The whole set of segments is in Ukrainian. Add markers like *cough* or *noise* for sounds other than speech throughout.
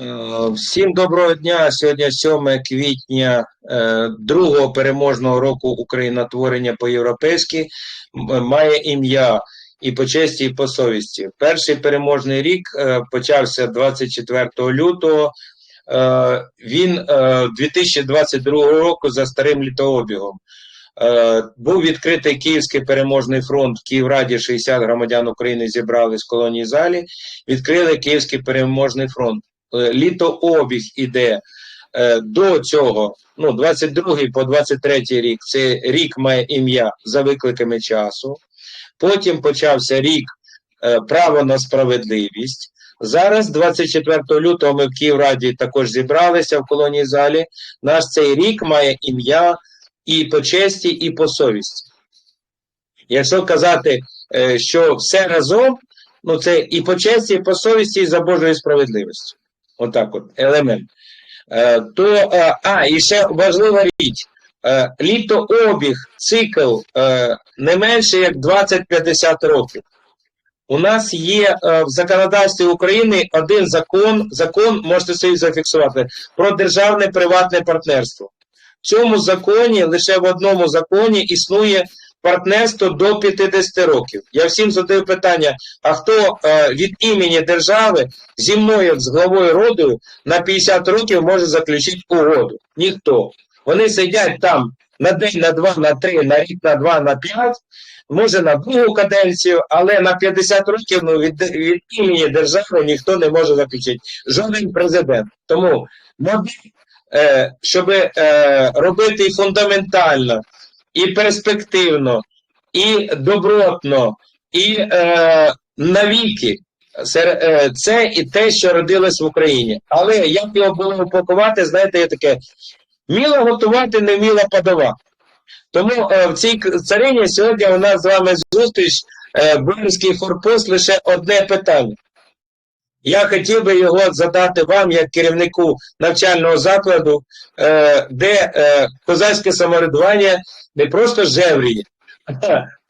Е, Всім доброго дня. Сьогодні 7 квітня е, другого переможного року Українотворення по-європейськи має ім'я і по честі, і по совісті. Перший переможний рік е, почався 24 лютого. Е, Він е, 2022 року за старим літообігом. Е, Був відкритий Київський переможний фронт в Київраді 60 громадян України зібрались в колонії залі. Відкрили Київський переможний фронт е, літообіг іде е, до цього, ну, 22 по 23 рік, це рік має ім'я за викликами часу. Потім почався рік е, право на справедливість. Зараз, 24 лютого, ми в Київраді також зібралися в колонії залі. Наш цей рік має ім'я і по честі, і по совісті. Якщо казати, е, що все разом, ну це і по честі, і по совісті, і за Божою справедливістю. Отак от, елемент. Е, то, е, а, і ще важлива річ. Е, літообіг, цикл не менше як 20-50 років. У нас є в законодавстві України один закон, закон, можете собі зафіксувати, про державне приватне партнерство. В цьому законі, лише в одному законі існує партнерство до 50 років. Я всім задаю питання: а хто е, від імені держави зі мною, з главою роду, на 50 років може заключити угоду? Ніхто. Вони сидять там на день, на два, на три, на рік, на два, на п'ять, може на другу каденцію, але на 50 років ну, від, від імені держави ніхто не може заключити. Жоден президент. Тому е, щоб е, робити фундаментально, і перспективно, і добротно, і е, навіки. Е, Це і те, що родилось в Україні. Але як його було упакувати, знаєте, є таке: вміла готувати, не вміла подавати. Тому е, в цій царині сьогодні у нас з вами зустріч е, Бирський форпост лише одне питання. Я хотів би його задати вам, як керівнику навчального закладу, е, де е, козацьке самоврядування не просто жевріє,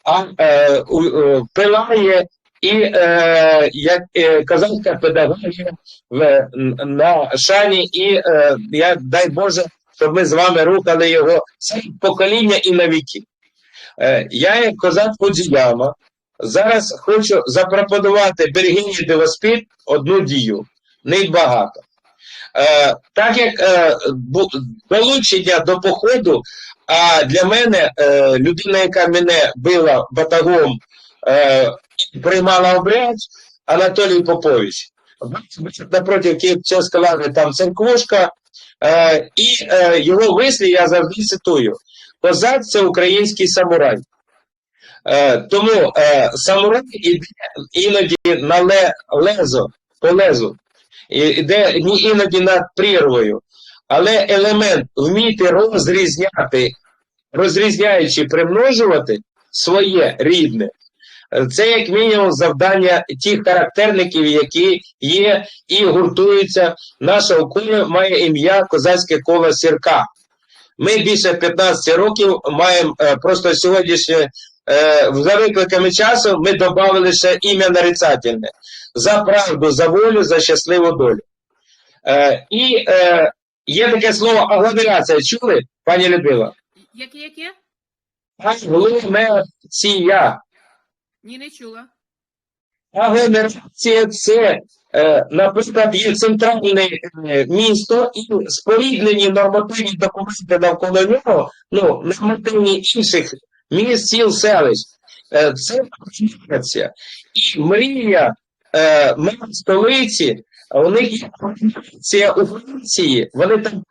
а е, пилає і як козацька педагогія на шані, і я дай Боже, щоб ми з вами рухали його це покоління і на віки. Я, як козак Фудзіяма, зараз хочу запропонувати Бергіні Девоспіт одну дію, не багато. Е, так як е, долучення до походу, а для мене е, людина, яка мене била батагом, е, приймала обряд, Анатолій Попович. Напроти Київської лаври там церквушка, е, і е, його вислів я завжди цитую: Козак це український самурай. Е, тому е, самурай іде іноді на ле, лезо, по лезу, іде іноді над прірвою. Але елемент вміти розрізняти, розрізняючи, примножувати своє рідне, е, це як мінімум завдання тих характерників, які є і гуртуються. Наша коло має ім'я Козацьке коло Сірка. Ми більше 15 років маємо просто сьогоднішнє за викликами часу ми додали ще ім'я нарицательне за правду, за волю, за щасливу долю. Е, і е, є таке слово агломерація. Чули, пані Людмила? Яке яке? Агломерація. Ні, не чула. Агломерація це, е, наприклад, є центральне е, місто і споріднені нормативні документи навколо нього, ну, нормативні інших міст, сіл, селищ. Це агломерація. І мрія е, мер столиці, у них є у Франції, вони там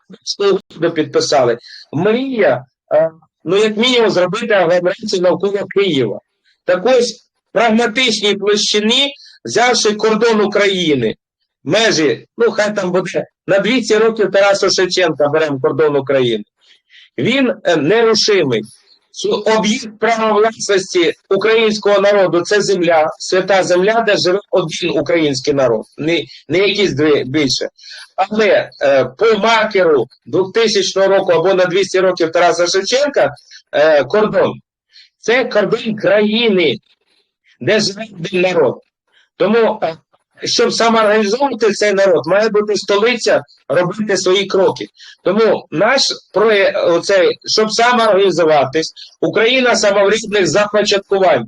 підписали. Мрія, е, ну, як мінімум, зробити агломерацію навколо Києва. Так ось прагматичній площині, взявши кордон України, межі, ну хай там буде на 200 років Тарасу Шевченка беремо кордон України. Він е, нерушимий. Об'єкт права власності українського народу це земля, свята земля, де живе один український народ, не, не якісь дві більше. Але е, по маркеру 2000 року або на 200 років Тараса Шевченка е, кордон це кордон країни, де живе один народ. Тому е, щоб самоорганізовувати цей народ, має бути столиця робити свої кроки. Тому наш оцей, щоб самоорганізуватись, Україна самоврідних започаткувань.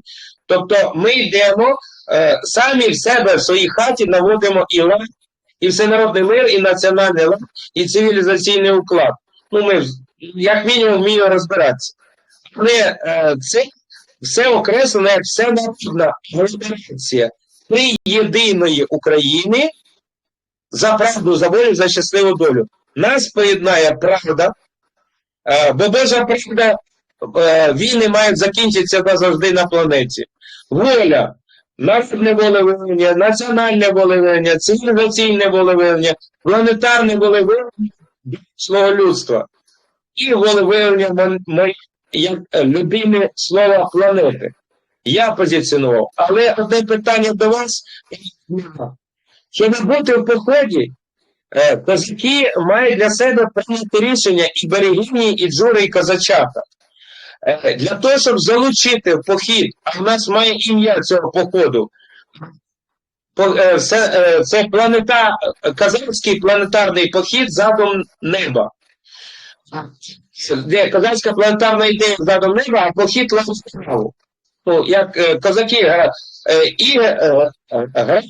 Тобто ми йдемо е, самі в себе в своїй хаті наводимо і лад, і всенародний мир, і національний лад, і цивілізаційний уклад. Ну, ми як мінімум вміємо розбиратися. Але е, це все окреслено як всенародна організація три єдиної України за правду, за волю, за щасливу долю. Нас поєднає правда, е, бо Божа правда, е, війни мають закінчитися назавжди на планеті. Воля, народне волевиявлення, національне волевиявлення, цивілізаційне волевиявлення, планетарне волевиявлення свого людства і волевиявлення як е, людини слова планети. Я позиціонував. Але одне питання до вас. Щоб бути в поході, е, козаки мають для себе прийняти рішення і берегині, і джури, і козачата. Е, Для того, щоб залучити в похід, а в нас має ім'я цього походу. Е, Це, це планета, казацький планетарний похід задом неба. Де козацька планетарна ідея задом неба, а похід лаву. Ну, як е, козаки гра- е, і е, е, гра- грають.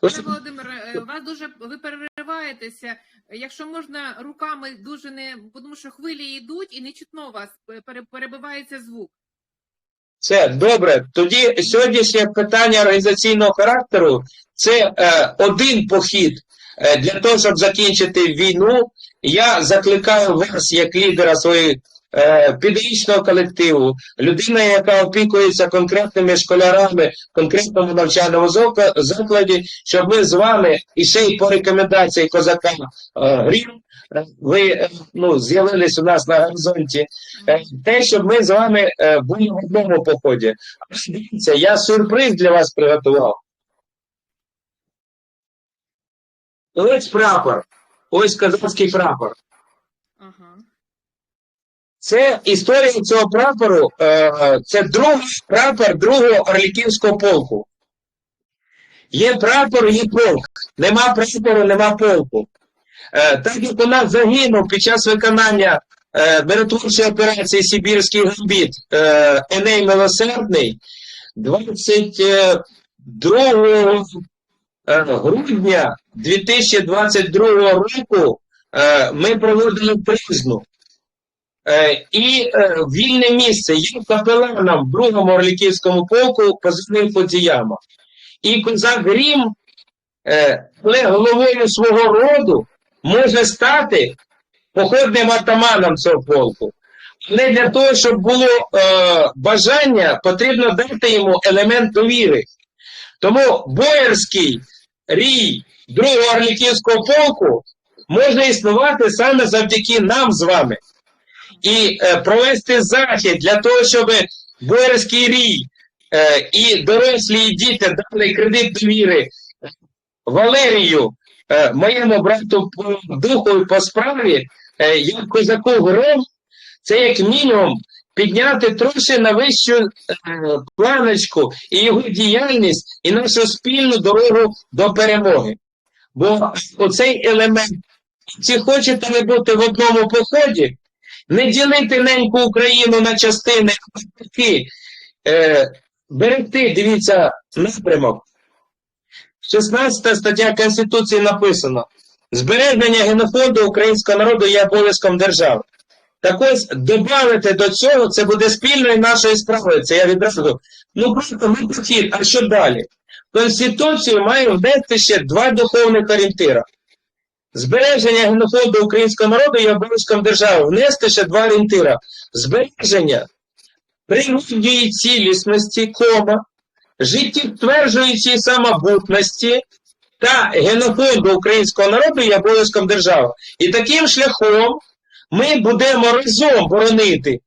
Пане Володимир, е, вас дуже ви перериваєтеся. Якщо можна руками дуже не, тому що хвилі йдуть і не чутно вас, перебивається звук. Це добре. Тоді сьогоднішнє питання організаційного характеру це е, один похід е, для того, щоб закінчити війну. Я закликаю вас, як лідера своєї е, підрічного колективу, людина, яка опікується конкретними школярами конкретному навчальному закладі, щоб ми з вами і ще й по рекомендації козака е, Грім, е, ви е, ну, з'явились у нас на горизонті. Е, те, щоб ми з вами були в одному поході. Дивіться, я сюрприз для вас приготував. Ось прапор. Ось казацький прапор. Ага. Це історія цього прапору. Е, це другий прапор другого Орліківського полку. Є прапор, є полк. Нема прапору, нема полку. Е, так як у нас загинув під час виконання е, миротворчої операції Сибірський гамбіт Еней Милосердний 22 е, грудня 2022 року е, ми проводили призну. Е, і е, вільне місце є капеланом в другому Орліківському полку позивним Фудзіяма. І козак Грім, але головою свого роду може стати походним атаманом цього полку. Але для того, щоб було бажання, потрібно дати йому елемент довіри. Тому боярський рій другого Орліківського полку може існувати саме завдяки нам з вами. І е, провести захід для того, щоб боярський рій е, і дорослі і діти дали кредит довіри Валерію, е, моєму брату по духу і по справі, е, як козаку гром, це як мінімум підняти трошки на вищу е, планочку і його діяльність, і нашу спільну дорогу до перемоги. Бо оцей елемент, чи хочете ви бути в одному поході, не ділити неньку Україну на частини, а е, берегти, дивіться, напрямок. 16 стаття Конституції написано: збереження генофонду українського народу є обов'язком держави. Так ось додати до цього це буде спільною нашою справою. Це я відразу. Ну просто ми похід, а що далі? Конституцію має внести ще два духовних орієнтира. Збереження генофонду українського народу є обов'язком держави. Внести ще два орієнтира. Збереження природньої цілісності, кома, життєтверджуючої самобутності та генофонду українського народу є обов'язком держави. І таким шляхом ми будемо разом боронити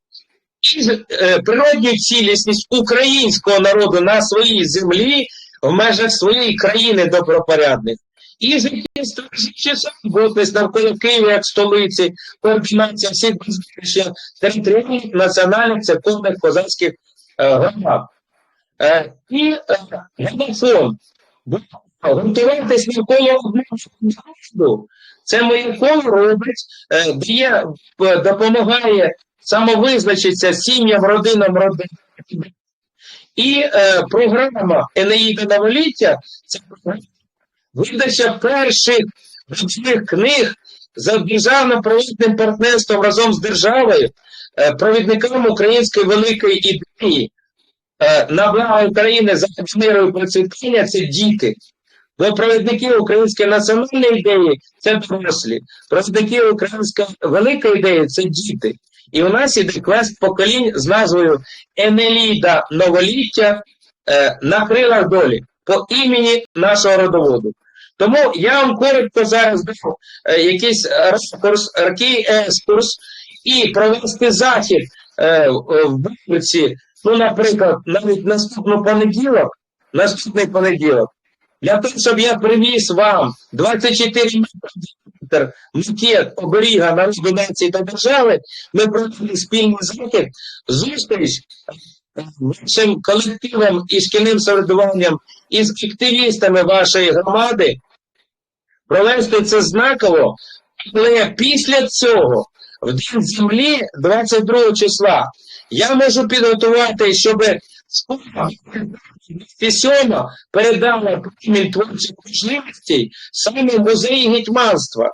е, природню цілісність українського народу на своїй землі в межах своєї країни добропорядних. І життєстворчі самобутність навколо Києва як столиці, координація всіх безпечних територіальних національних церковних козацьких е, громад. Е, і е, генофон. Бо Готуватись навколо одного. Це коло робить, е, дає, е, допомагає самовизначитися сім'ям, родинам, родинам. І е, програма Енеїда Новоліття це видача перших книг за державно-приватним партнерством разом з державою, е, провідниками української великої ідеї е, на благо України за миру і процвітання це діти. Бо провідники української національної ідеї це дорослі. Провідники української великої ідеї це діти. І у нас іде квест поколінь з назвою Енеліда Новоліття е, на крилах долі по імені нашого родоводу. Тому я вам коротко зараз дам е, якийсь ракурс, такий екскурс і провести захід е, в вулиці, ну, наприклад, навіть наступний понеділок, наступний понеділок, для того, щоб я привіз вам 24 метр макет оберіга народу нації та держави, ми провели спільний захід, зустріч е, вашим колективом і шкільним самоврядуванням із активістами вашої громади, провести це знаково, але після цього, в День землі, 22 числа, я можу підготувати, щоб 207 передала промінь творчих можливостей саме музеї гетьманства.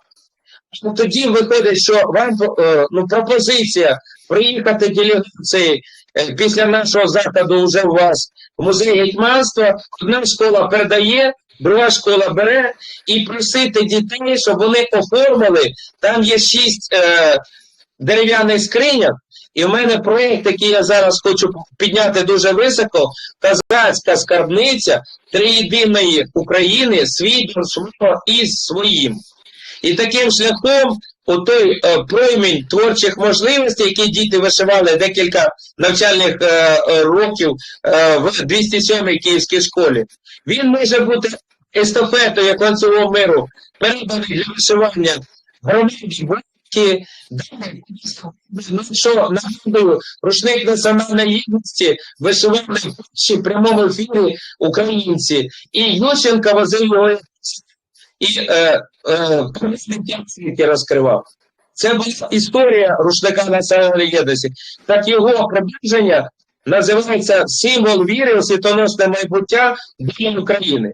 Ну, Тоді виходить, що вам е, ну, пропозиція приїхати делегації е, після нашого заходу вже у вас в музей гетьманства. Одна школа передає, друга школа бере і просити дітей, щоб вони оформили. Там є шість е, дерев'яних скриньок. І в мене проєкт, який я зараз хочу підняти дуже високо, казацька скарбниця триєдиної України, світом свого і своїм. І таким шляхом у той е, промінь творчих можливостей, які діти вишивали декілька навчальних е, е, років е, в 207-й київській школі, він може бути естафетою як ланцюгом миру, переданий для вишивання громаді Ну що, нагадую, рушник національної єдності вишивали в прямому ефірі українці. І Ющенка возив і е, е, які розкривав. Це була історія рушника національної єдності. Так його приближення називається символ віри у світоносне майбуття для України.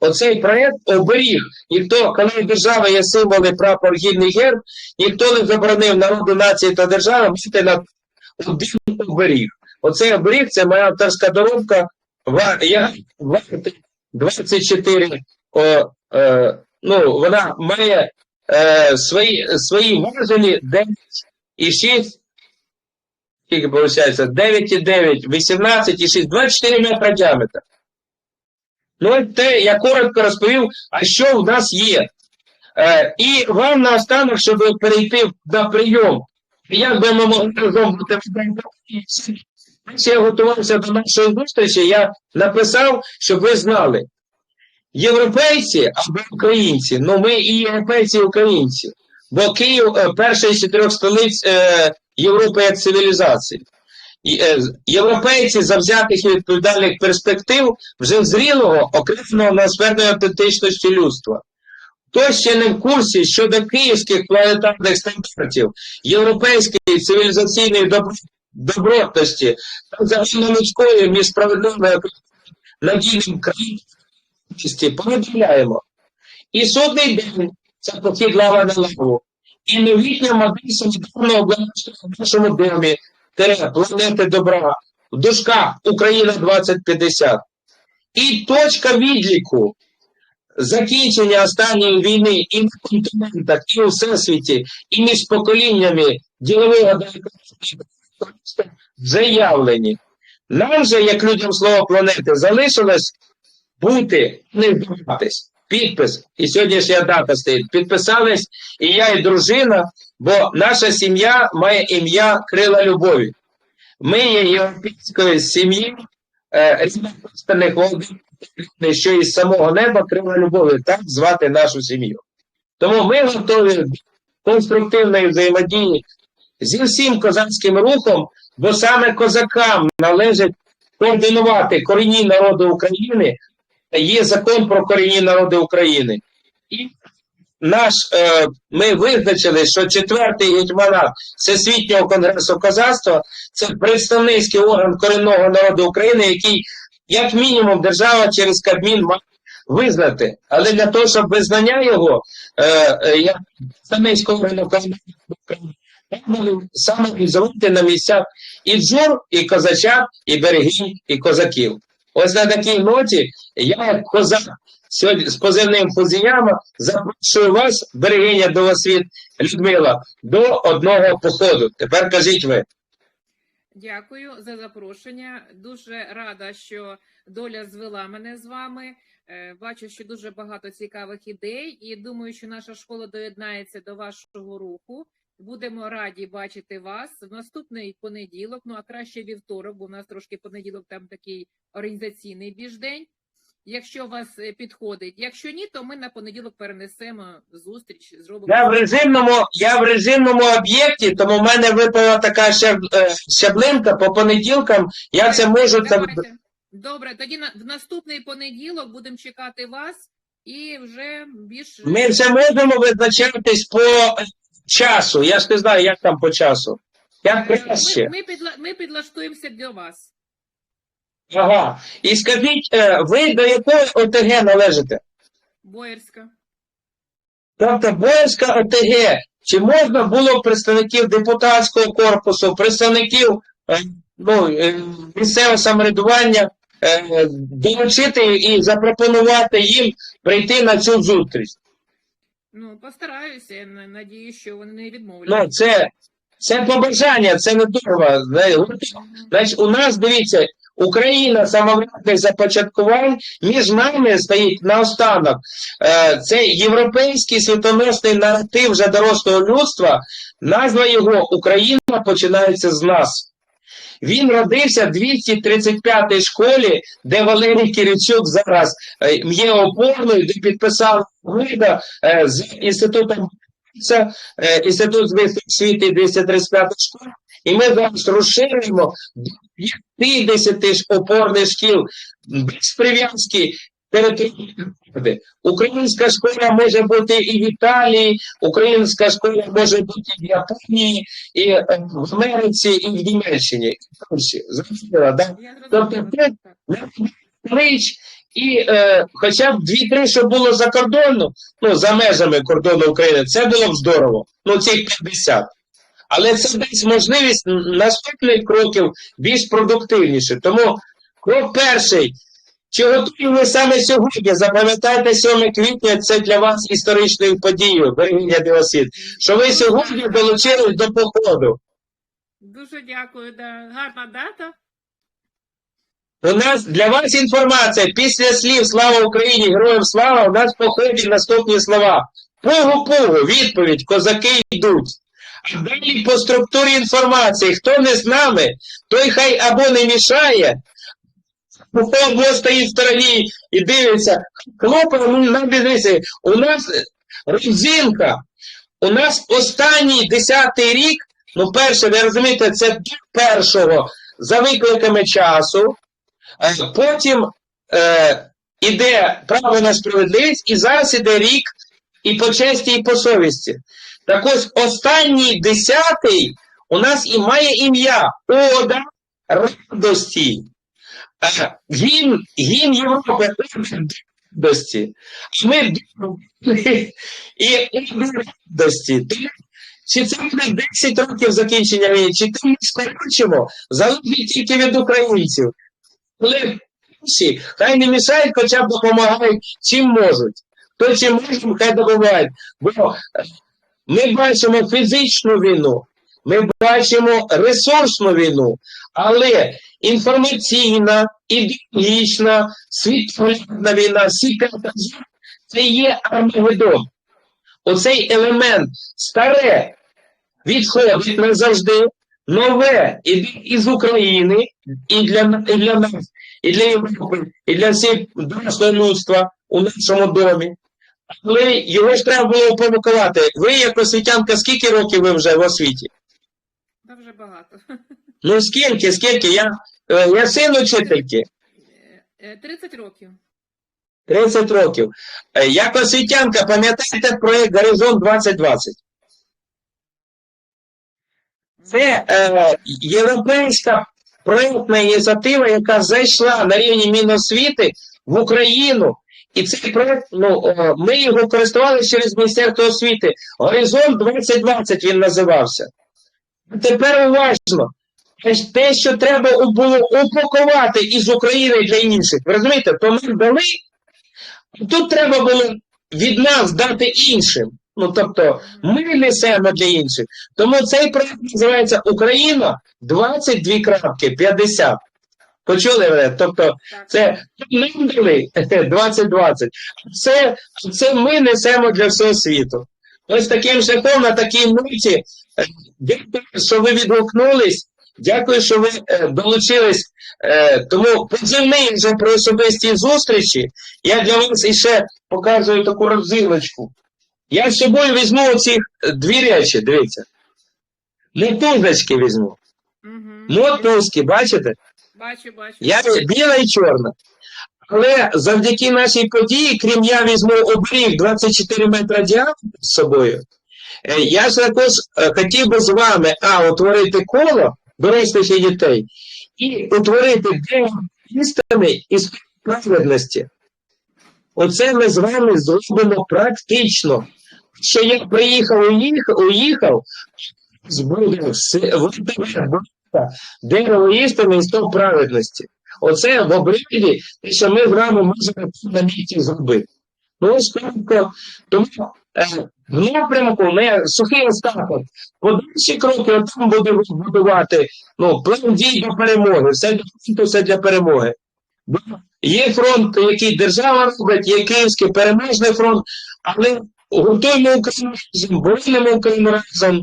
Оцей проєкт оберіг. Ніхто, коли держава є символи прапор гідний герб, ніхто не заборонив народу нації та держави мати на один оберіг. Оцей оберіг це моя авторська доробка. Я варти 24. О, е, ну, вона має е, свої, свої важелі 9 і 6. Скільки виходить? 9 і 9, 18 і 6, 24 метра діаметр. Ну, те, я коротко розповів, а що в нас є. Е, і вам наостанок, щоб перейти на прийом, як би ми могли разом я готувався до нашої зустрічі, я написав, щоб ви знали. Європейці або українці, ну ми і європейці, і українці. Бо Київ е, перша із чотирьох столиць е, Європи як цивілізації. Е, Європейці завзятих і відповідальних перспектив вже зрілого, окремого ноосферної автентичності людства. Хто ще не в курсі щодо київських планетарних стандартів, європейської цивілізаційної добро, добротності та загальнолюдської між справедливою надійним країною, повідомляємо. І судний день це похід лава на лаву. І новітня модель солідарного благоустрою в нашому домі, тере планети добра, в дужках Україна 2050. І точка відліку закінчення останньої війни і на континентах, і у всесвіті, і між поколіннями ділового заявлені. Нам же, як людям слова планети, залишилось бути, не вдаватись. Підпис, і сьогоднішня дата стоїть. Підписались і я, і дружина, бо наша сім'я має ім'я Крила Любові. Ми є європейською сім'єю е, різних Володимир, що із самого неба Крила Любові, так звати нашу сім'ю. Тому ми готові конструктивної взаємодії зі всім козацьким рухом, бо саме козакам належить координувати корінні народи України, є закон про корінні народи України. І наш, е, ми визначили, що четвертий гетьманат Всесвітнього конгресу козацтва це представницький орган корінного народу України, який, як мінімум, держава через Кабмін має визнати. Але для того, щоб визнання його, е, е, як представницького органу України, саме ізолити на місцях і джур, і козачат, і берегінь, і козаків. Ось на такій ноті я, як козак, сьогодні з позивним Фузіяма, запрошую вас, берегиня Довосвіт Людмила, до одного походу. Тепер кажіть ви. Дякую за запрошення. Дуже рада, що доля звела мене з вами. Е, Бачу, що дуже багато цікавих ідей, і думаю, що наша школа доєднається до вашого руху. Будемо раді бачити вас в наступний понеділок. Ну а краще вівторок, бо у нас трошки понеділок там такий організаційний більш день. Якщо вас е, підходить, якщо ні, то ми на понеділок перенесемо зустріч. Зробимо Я в режимному, я в режимному об'єкті, тому в мене випала така щаб, е, щаблинка по понеділкам. Я це можу. Давайте. Добре, тоді на в наступний понеділок будемо чекати вас і вже більш Ми вже можемо визначатись по часу. Я ж не знаю, як там по часу. Як Е, краще. Ми, ми, підла... ми підлаштуємося для вас. Ага. І скажіть, е, ви до якої ОТГ належите? Боярська. Тобто Боярська ОТГ. Чи можна було представників депутатського корпусу, представників е, ну, е, місцевого самоврядування е, долучити і запропонувати їм прийти на цю зустріч? Ну, постараюся. Я на- надію, що вони не Ну, відмовляють. це, це побажання, це не дорого. Значить, у нас дивіться, Україна самоврядних започаткувань між нами стоїть наостанок. Е, Це європейський світоносний наратив вже дорослого людства. Назва його Україна починається з нас. Він родився в 235-й школі, де Валерій Киричук зараз е, є опорною, де підписав вида е, з інститутом це е, інститут зв'язку освіти 235 школа, і ми зараз розширюємо до 50 опорних шкіл без прив'язки території. Українська школа може бути і в Італії, українська школа може бути і в Японії, і е, в Америці, і в Німеччині. І в Польщі. Зрозуміло, да? Я тобто це- Річ, і е, хоча б дві-три, що було за кордоном, ну, за межами кордону України, це було б здорово. Ну, ці 50. Але це дасть можливість наступних кроків більш продуктивніше. Тому крок перший. Чи готові ви саме сьогодні? Запам'ятайте 7 квітня, це для вас історичною подією, берегиня Білосвіт, що ви сьогодні долучились до походу. Дуже дякую. Да. Гарна дата. У нас для вас інформація. Після слів Слава Україні! Героям слава! У нас в поході наступні слова. Пугу-пугу, відповідь, козаки йдуть. А далі по структурі інформації. Хто не з нами, той хай або не мішає, або стоїть в стороні і дивиться. Хлопець, ну нам дивися, у нас родзинка. У нас останній десятий рік, ну перше, ви розумієте, це першого за викликами часу. Е, Потім е, іде право на справедливість, і зараз іде рік і по честі, і по совісті. Так ось останній десятий у нас і має ім'я Ода радості. Е, Гімн, гімн Європи радості. Ми і радості. Чи це буде 10 років закінчення війни, чи ми скорочимо, залежить тільки від українців. Але всі, хай не мішають, хоча б допомагають чим можуть. Хто чим може, хай допомагають. Бо ми бачимо фізичну війну, ми бачимо ресурсну війну, але інформаційна, ідеологічна, світоглядна війна, всі п'ята це є Армагеддон. Оцей елемент старе відходить назавжди, нове іде із України і для, і для нас, і для Європи, і для всіх дорослого людства у нашому домі. Але його ж треба було опровокувати. Ви, як освітянка, скільки років ви вже в освіті? Та вже багато. *laughs* Ну скільки, скільки? Я Е, Я син учительки, Е, е, 30 років. 30 років. Е, Як освітянка, пам'ятаєте проєкт Горизонт 2020? Це е, європейська проєктна ініціатива, яка зайшла на рівні Міносвіти в Україну. І цей проєкт, ну, е, ми його користували через Міністерство освіти. Горизонт 2020 він називався. Тепер уважно. Те, що треба було упакувати із України для інших. Ви розумієте, то ми дали, тут треба було від нас дати іншим. Ну, тобто, ми несемо для інших. Тому цей проект називається Україна 22.50. Почули мене? Тобто, це нам дали 2020. Це, це ми несемо для всього світу. Ось таким шляхом на такій ноті. е, Дякую, що ви відгукнулись. Дякую, що ви е, долучились. Е, тому позивний вже про особисті зустрічі. Я для вас іще показую таку розилочку. Я з собою візьму оці е, дві речі, дивіться. Мотузочки візьму. Мгм. Мотузки, бачите? Бачу, бачу. Я біла і чорна. Але завдяки нашій події, крім я візьму оберіг 24 метра діаметр з собою. е, Я ж також е, хотів би з вами а, утворити коло дорослих і дітей, і утворити істини і справедності. Оце ми з вами зробимо практично. Що я приїхав уїхав, уїхав буде витримати дерево істини і стоп праведності. Оце в обряді, те, що ми з вами можемо на місці зробити. Ну, ось тому е, в напрямку не сухий остаток. Подальші кроки от там будемо будувати ну, план дій до перемоги. Все для фронту, все для перемоги. Бо Є фронт, який держава робить, є Київський переможний фронт, але гуртуємо Україну разом, боронимо Україну разом,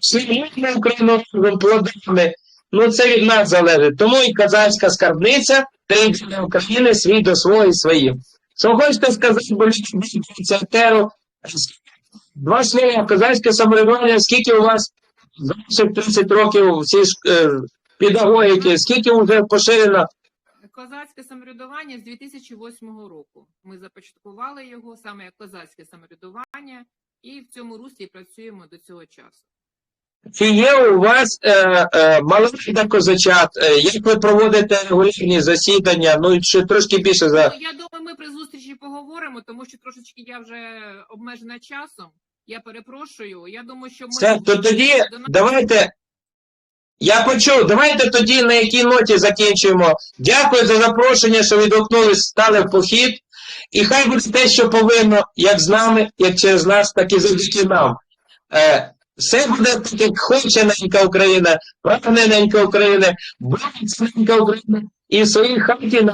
Слідуємо Україну разом плодами. Ну, це від нас залежить. Тому і казацька скарбниця для України свій до свого своїм. Що хочете сказати, бо це теру. Два слова, казацьке самоврядування, скільки у вас за ваших 30 років всі е, педагогіки, скільки вже поширено Козацьке самоврядування з 2008 року. Ми започаткували його саме як козацьке самоврядування, і в цьому руслі працюємо до цього часу. Чи є у вас е, е, маленька козачат? Е, як ви проводите регулярні засідання? Ну, чи трошки більше за. Ну, я думаю, ми при зустрічі поговоримо, тому що трошечки я вже обмежена часом. Я перепрошую. Я думаю, що ми Все, то тоді до нас- давайте. Я почув, давайте тоді на якій ноті закінчуємо. Дякую за запрошення, що відгукнулись, стали в похід. І хай буде те, що повинно, як з нами, як через нас, так і завдяки нам. Е, все буде так, як хоче ненька Україна, прагне ненька Україна, бореться ненька Україна, і в своїй хаті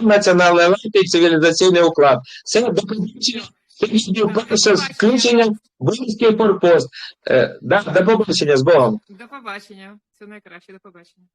національний лад і цивілізаційний уклад. Все, до побачення. Сьогодні перше включення Бузький форпост. Е, да, до побачення з Богом. До побачення. Все найкраще, до побачення.